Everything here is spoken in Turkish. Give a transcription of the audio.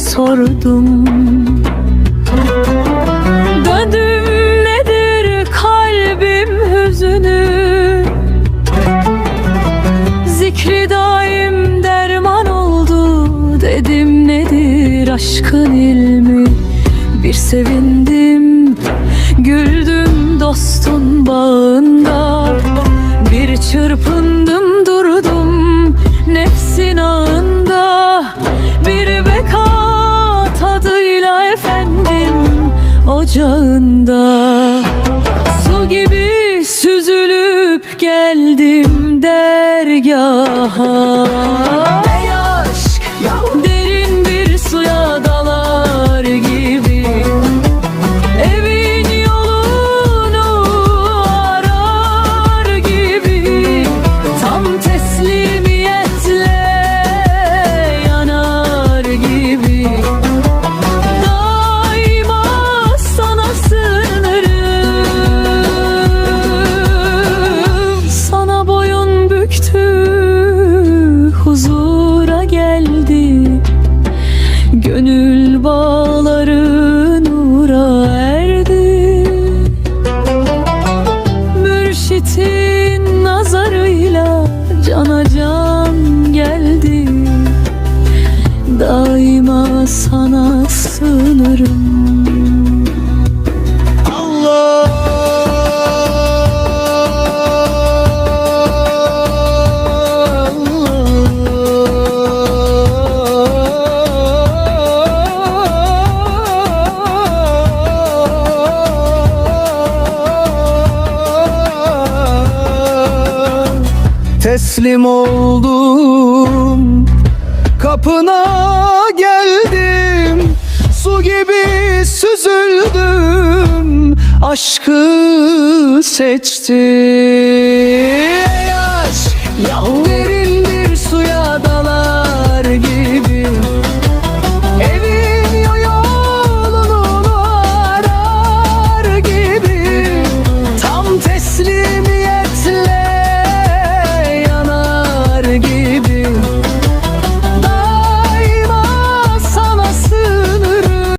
sordum. Döndüm nedir kalbim hüzünü? Zikri daim derman oldu. Dedim nedir aşkın ilmi? Bir sevindim Güldüm dostun bağında Ocağında Su gibi süzülüp geldim dergaha. Ey aşk derin Daima sana sığınırım. Teslim oldum Kapına geldim. Su gibi süzüldüm. Aşkı seçtim